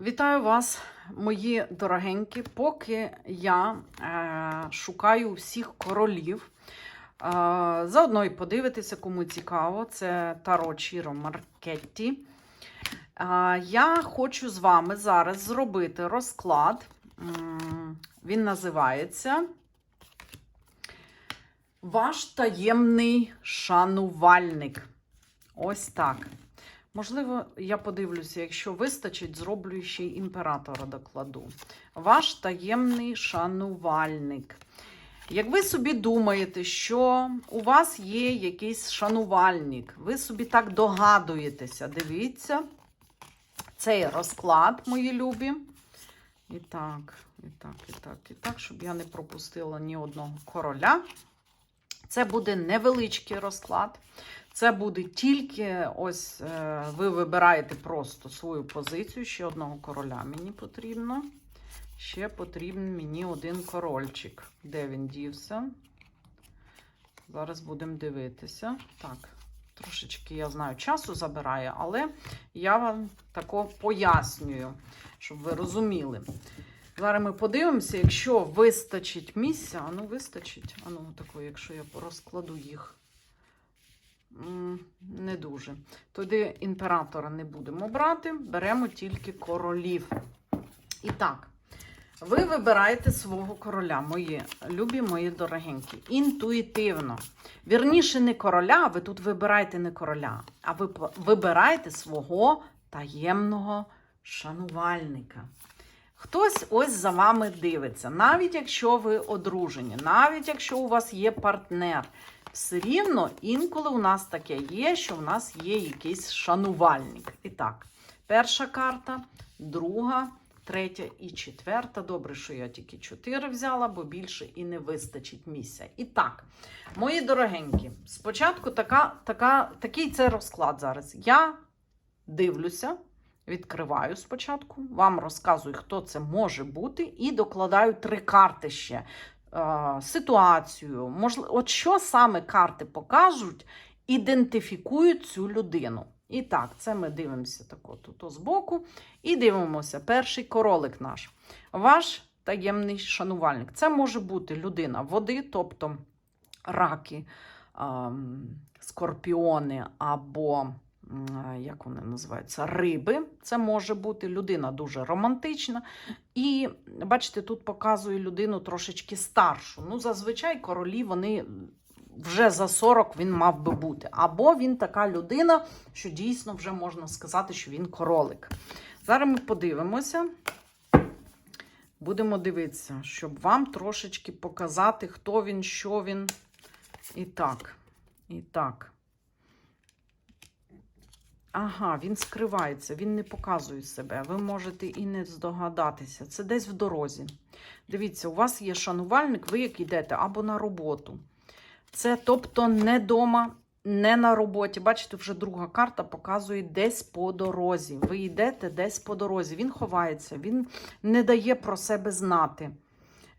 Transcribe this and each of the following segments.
Вітаю вас, мої дорогенькі. Поки я е, шукаю всіх королів. Е, заодно і подивитися, кому цікаво. Це Таро Чіро Маркетті. Е, я хочу з вами зараз зробити розклад. Він називається Ваш таємний шанувальник. Ось так. Можливо, я подивлюся, якщо вистачить, зроблю ще й імператора докладу. Ваш таємний шанувальник. Як ви собі думаєте, що у вас є якийсь шанувальник, ви собі так догадуєтеся, дивіться цей розклад, мої любі. І так, і так, і так, і так, щоб я не пропустила ні одного короля. Це буде невеличкий розклад. Це буде тільки ось е, ви вибираєте просто свою позицію. Ще одного короля мені потрібно. Ще потрібен мені один корольчик. Де він дівся? Зараз будемо дивитися. Так, трошечки, я знаю, часу забирає, але я вам тако пояснюю, щоб ви розуміли. Зараз ми подивимося, якщо вистачить місця, а ну вистачить, а ну якщо я розкладу їх. Не дуже. Тоді імператора не будемо брати, беремо тільки королів. І так, ви вибираєте свого короля, мої любі, мої дорогенькі, інтуїтивно. Вірніше, не короля, ви тут вибираєте не короля, а ви вибираєте свого таємного шанувальника. Хтось ось за вами дивиться, навіть якщо ви одружені, навіть якщо у вас є партнер, все рівно інколи у нас таке є, що в нас є якийсь шанувальник. І так, перша карта, друга, третя і четверта. Добре, що я тільки чотири взяла, бо більше і не вистачить місця. І так, мої дорогенькі, спочатку така, така, такий це розклад зараз. Я дивлюся. Відкриваю спочатку, вам розказую, хто це може бути, і докладаю три карти ще. Е, ситуацію, можливо, от що саме карти покажуть, ідентифікують цю людину. І так, це ми дивимося тако тут збоку. І дивимося, перший королик наш. Ваш таємний шанувальник. Це може бути людина води, тобто раки, ем, скорпіони або як вони називаються, риби. Це може бути людина дуже романтична. І бачите, тут показує людину трошечки старшу. Ну, зазвичай королі вони вже за 40 він мав би бути. Або він така людина, що дійсно вже можна сказати, що він королик. Зараз ми подивимося. Будемо дивитися, щоб вам трошечки показати, хто він, що він. І так, і так. Ага, він скривається, він не показує себе. Ви можете і не здогадатися. Це десь в дорозі. Дивіться, у вас є шанувальник, ви як йдете або на роботу. Це тобто не вдома, не на роботі. Бачите, вже друга карта показує десь по дорозі. Ви йдете десь по дорозі. Він ховається, він не дає про себе знати.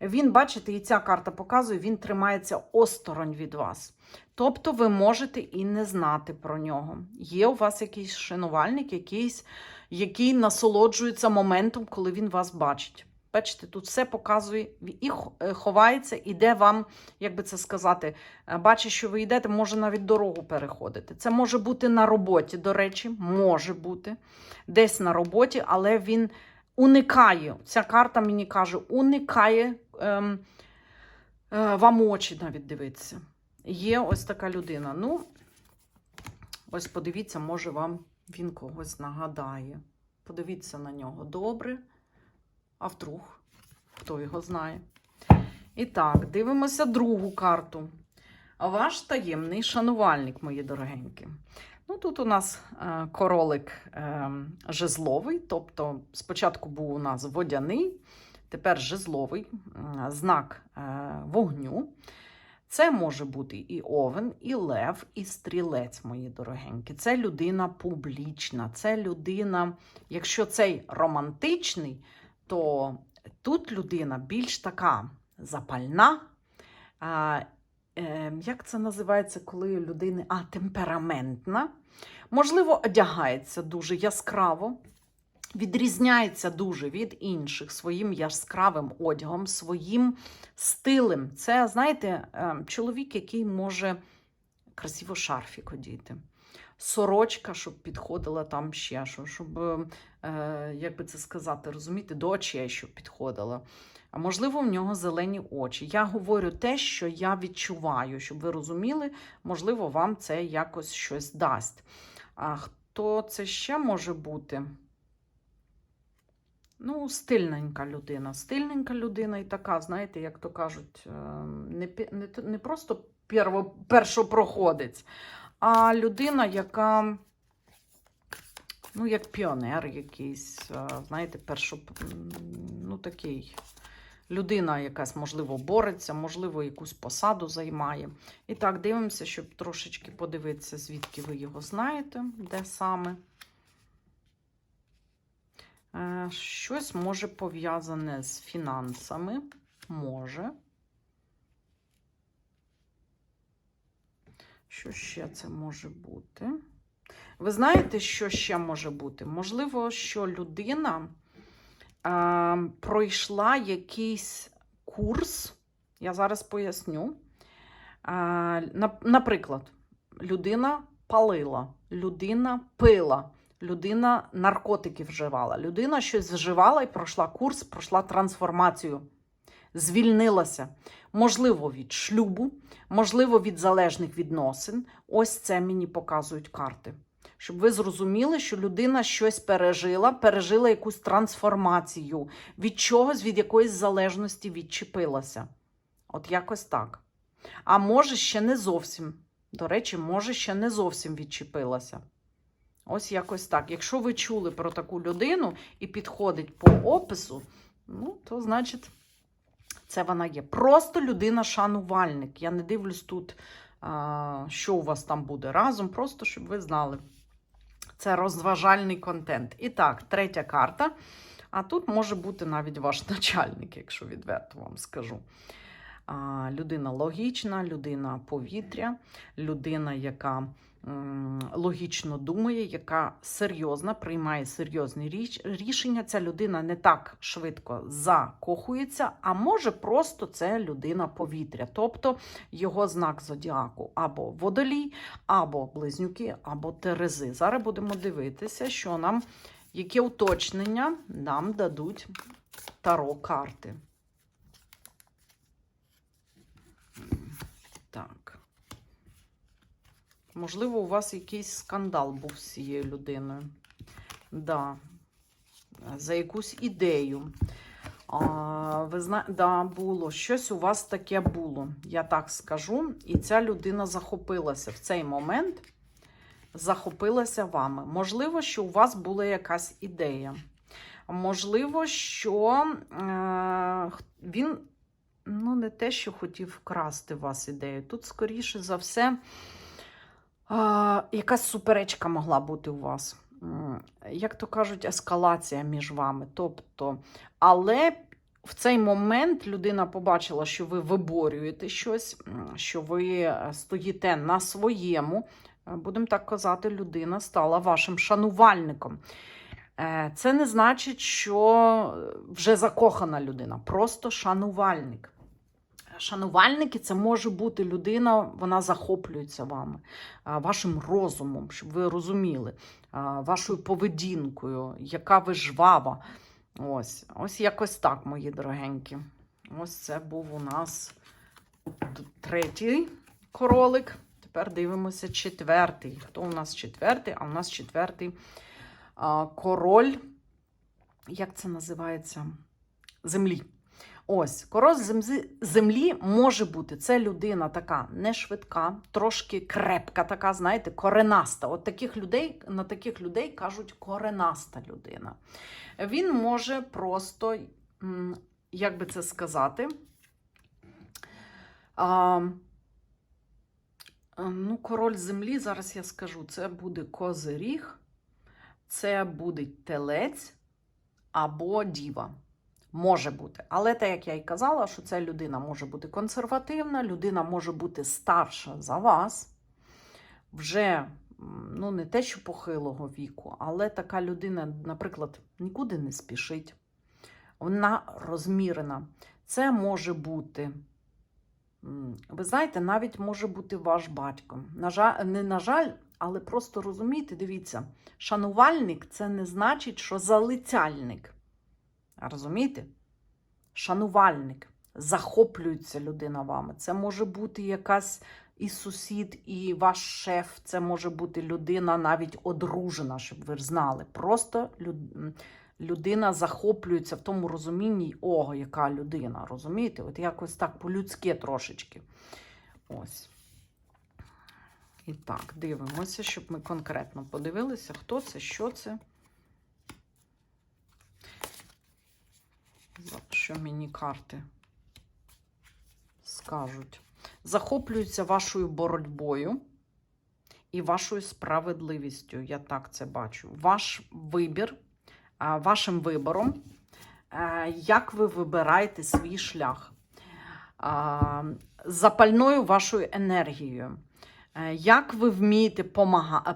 Він, бачите, і ця карта показує, він тримається осторонь від вас. Тобто ви можете і не знати про нього. Є у вас якийсь шанувальник, якийсь, який насолоджується моментом, коли він вас бачить. Бачите, тут все показує і е, ховається, іде вам, як би це сказати, е, бачить, що ви йдете, може навіть дорогу переходити. Це може бути на роботі, до речі, може бути десь на роботі, але він уникає. Ця карта мені каже, уникає ем, е, вам очі навіть дивитися. Є ось така людина. Ну, ось подивіться, може вам він когось нагадає. Подивіться на нього добре. А вдруг, хто його знає. І так, дивимося другу карту. Ваш таємний шанувальник, мої дорогенькі. Ну, тут у нас е, королик е, жезловий, тобто спочатку був у нас водяний, тепер жезловий знак е, вогню. Це може бути і овен, і лев, і стрілець, мої дорогенькі. Це людина публічна, це людина, якщо цей романтичний, то тут людина більш така запальна. А, е, як це називається, коли у людини а, темпераментна. Можливо, одягається дуже яскраво. відрізняється дуже від інших своїм яскравим одягом, своїм стилем. Це, знаєте, е, чоловік, який може красиво шарфік одіти. Сорочка, щоб підходила там ще, щоб, е, як би це сказати, розумієте, до очей, щоб підходила. А можливо, в нього зелені очі. Я говорю те, що я відчуваю, щоб ви розуміли, можливо, вам це якось щось дасть. А хто це ще може бути? Ну, стильненька людина. Стильненька людина і така, знаєте, як то кажуть, е, не, не, не просто перво, першопроходець, а людина, яка, ну, як піонер якийсь, е, знаєте, першо, ну, такий. Людина якась, можливо, бореться, можливо, якусь посаду займає. І так, дивимося, щоб трошечки подивитися, звідки ви його знаєте, де саме. Е, Щось може пов'язане з фінансами. Може. Що ще це може бути? Ви знаєте, що ще може бути? Можливо, що людина пройшла якийсь курс. Я зараз поясню. Е, наприклад, людина палила, людина пила, людина наркотики вживала, людина щось вживала і пройшла курс, пройшла трансформацію, звільнилася. Можливо, від шлюбу, можливо, від залежних відносин. Ось це мені показують карти. Щоб ви зрозуміли, що людина щось пережила, пережила якусь трансформацію, від чогось, від якоїсь залежності відчепилася. От якось так. А може, ще не зовсім. До речі, може, ще не зовсім відчепилася. Ось якось так. Якщо ви чули про таку людину і підходить по опису, ну, то значить, це вона є. Просто людина-шанувальник. Я не дивлюсь тут, що у вас там буде разом, просто щоб ви знали. Це розважальний контент. І так, третя карта. А тут може бути навіть ваш начальник, якщо відверто вам скажу. А, людина логічна, людина повітря, людина, яка логічно думає, яка серйозна, приймає серйозні річ, рішення. Ця людина не так швидко закохується, а може просто це людина повітря. Тобто його знак зодіаку або водолій, або близнюки, або терези. Зараз будемо дивитися, що нам, які уточнення нам дадуть таро карти. Так. Можливо, у вас якийсь скандал був з цією людиною. Да. За якусь ідею. А, ви знаєте, да, було. Щось у вас таке було, я так скажу. І ця людина захопилася в цей момент. Захопилася вами. Можливо, що у вас була якась ідея. Можливо, що е, він ну, не те, що хотів вкрасти у вас ідею. Тут, скоріше за все, а, якась суперечка могла бути у вас. Як то кажуть, ескалація між вами. Тобто, але в цей момент людина побачила, що ви виборюєте щось, що ви е, стоїте на своєму. Е, Будемо так казати, людина стала вашим шанувальником. Е, Це не значить, що вже закохана людина, просто шанувальник. Шанувальники це може бути людина, вона захоплюється вами, вашим розумом, щоб ви розуміли, вашою поведінкою, яка ви жвава. Ось, ось якось так, мої дорогенькі. Ось це був у нас третій королик. Тепер дивимося четвертий. Хто у нас четвертий? А у нас четвертий король. Як це називається? Землі. Ось, король землі може бути. Це людина така не швидка, трошки крепка, така, знаєте, коренаста. От таких людей, на таких людей кажуть коренаста людина. Він може просто, як би це сказати, а, ну, король землі, зараз я скажу, це буде козиріг, це буде телець або діва. Може бути. Але те, як я і казала, що ця людина може бути консервативна, людина може бути старша за вас, вже ну, не те, що похилого віку, але така людина, наприклад, нікуди не спішить. Вона розмірена. Це може бути, ви знаєте, навіть може бути ваш батько. На жаль, не на жаль, але просто розумійте, дивіться, шанувальник це не значить, що залицяльник. Розумієте? Шанувальник. Захоплюється людина вами. Це може бути якась і сусід, і ваш шеф. Це може бути людина навіть одружена, щоб ви знали. Просто люд- людина захоплюється в тому розумінні, ого, яка людина. Розумієте? От якось так по-людськи трошечки. Ось. І так, дивимося, щоб ми конкретно подивилися, хто це, що це. За що мені карти скажуть? Захоплюються вашою боротьбою і вашою справедливістю. Я так це бачу. Ваш вибір, вашим вибором, як ви вибираєте свій шлях, запальною вашою енергією. Як ви вмієте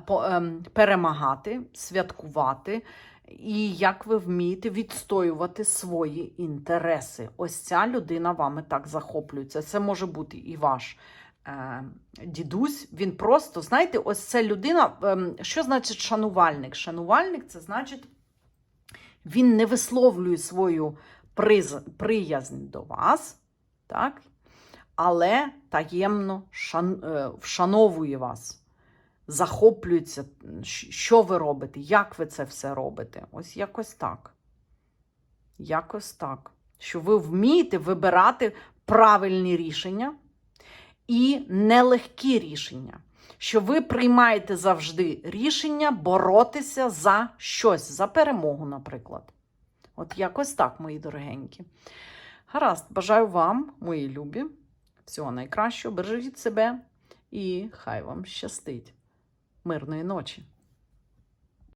ем, перемагати, святкувати, і як ви вмієте відстоювати свої інтереси? Ось ця людина вами так захоплюється. Це може бути і ваш е, дідусь. Він просто, знаєте, ось це людина. ем, що значить шанувальник? Шанувальник це значить, він не висловлює свою приз... приязнь до вас, так? але таємно шан... е, вшановує вас, захоплюється, що ви робите, як ви це все робите. Ось якось так. Якось так. Що ви вмієте вибирати правильні рішення і нелегкі рішення. Що ви приймаєте завжди рішення боротися за щось, за перемогу, наприклад. От якось так, мої дорогенькі. Гаразд, бажаю вам, мої любі, всього найкращого, бережіть себе і хай вам щастить. Мирної ночі!